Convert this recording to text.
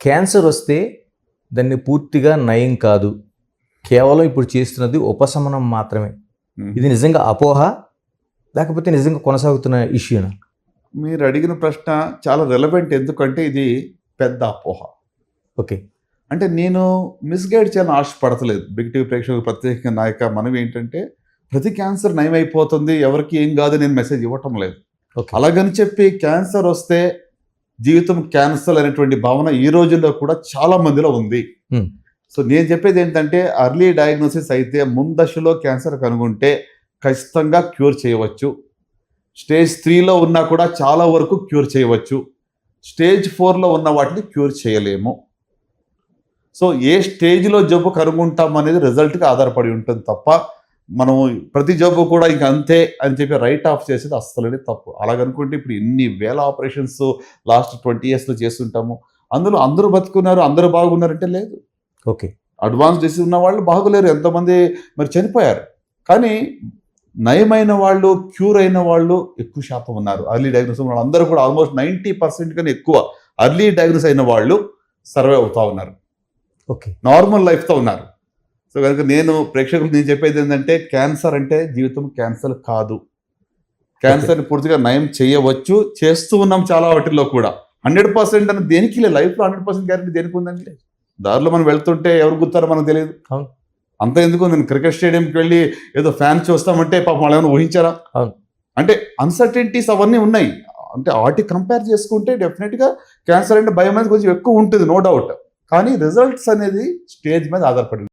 Cancer వస్తే దాన్ని పూర్తిగా నయం కాదు. కేవలం ఇప్పుడు చేస్తున్నది ఉపశమనం మాత్రమే. ఇది నిజంగా అపోహ లేకపోతే నిజంగా కొనసాగుతున్న ఇష్యూనా? మీరు అడిగిన ప్రశ్న చాలా రెలవెంట్ ఎందుకంటే ఇది పెద్ద అపోహ. ఓకే. అంటే నేను మిస్గైడ్ చేయాలని ఆశపడతలేదు బిగ్ టీవీ ప్రేక్షకులు ప్రత్యేకంగా నాయక మనం ఏంటంటే ప్రతి క్యాన్సర్ నయమైపోతుంది ఎవరికి ఏం కాదు నేను మెసేజ్ ఇవ్వటం లేదు. ఓకే. అలాగని చెప్పి క్యాన్సర్ వస్తే జీవితం క్యాన్సర్ అనేటువంటి భావన ఈ రోజుల్లో కూడా చాలా మందిలో ఉంది. Hmm. సో నేను చెప్పేది ఏంటంటే అర్లీ డయాగ్నోసిస్ అయితే ముందశలో క్యాన్సర్ కనుగొంటే ఖచ్చితంగా క్యూర్ చేయవచ్చు. స్టేజ్ త్రీలో ఉన్నా కూడా చాలా వరకు క్యూర్ చేయవచ్చు. స్టేజ్ ఫోర్లో ఉన్న వాటిని క్యూర్ చేయలేము. సో ఏ స్టేజ్లో జబ్బు కనుగొంటాం అనేది రిజల్ట్కి ఆధారపడి ఉంటుంది తప్ప మనం ప్రతి జబ్బు కూడా ఇంక అంతే అని చెప్పి రైట్ ఆఫ్ చేసేది అస్సలనే తప్పు. అలాగనుకుంటే ఇప్పుడు ఎన్ని వేల ఆపరేషన్స్ లాస్ట్ ట్వంటీ ఇయర్స్లో చేస్తుంటాము. అందులో అందరూ బతుకున్నారు అందరూ బాగున్నారంటే లేదు. ఓకే. అడ్వాన్స్ డిసీజ్ ఉన్న వాళ్ళు బాగలేరు ఎంతమంది మరి చనిపోయారు. కానీ నయమైన వాళ్ళు క్యూర్ అయిన వాళ్ళు ఎక్కువ శాతం ఉన్నారు. అర్లీ డయాగ్నోస్ ఉన్న అందరూ కూడా ఆల్మోస్ట్ నైంటీ పర్సెంట్ కన్నా ఎక్కువ అర్లీ డయాగ్నోస్ అయిన వాళ్ళు సర్వే అవుతా ఉన్నారు. ఓకే. నార్మల్ లైఫ్తో ఉన్నారు. సో కనుక నేను ప్రేక్షకులకు నేను చెప్పేది ఏంటంటే క్యాన్సర్ అంటే జీవితం క్యాన్సర్ కాదు. క్యాన్సర్ని పూర్తిగా నయం చేయవచ్చు. చేస్తూ ఉన్నాం చాలా వాటిల్లో కూడా. హండ్రెడ్ పర్సెంట్ అని దేనికి లేదు. లైఫ్లో హండ్రెడ్ పర్సెంట్ గ్యారెంటీ దేనికి ఉందండి? దారిలో మనం వెళ్తుంటే ఎవరు గుర్తారో మనకు తెలియదు. అంత ఎందుకు నేను క్రికెట్ స్టేడియంకి వెళ్ళి ఏదో ఫ్యాన్ చూస్తామంటే పాపం వాళ్ళు ఏమైనా ఊహించారా. అంటే అన్సర్టెంటీస్ అవన్నీ ఉన్నాయి. అంటే వాటి కంపేర్ చేసుకుంటే డెఫినెట్గా క్యాన్సర్ అంటే భయం అనేది కొంచెం ఎక్కువ ఉంటుంది నో డౌట్ కానీ రిజల్ట్స్ అనేది స్టేజ్ మీద ఆధారపడి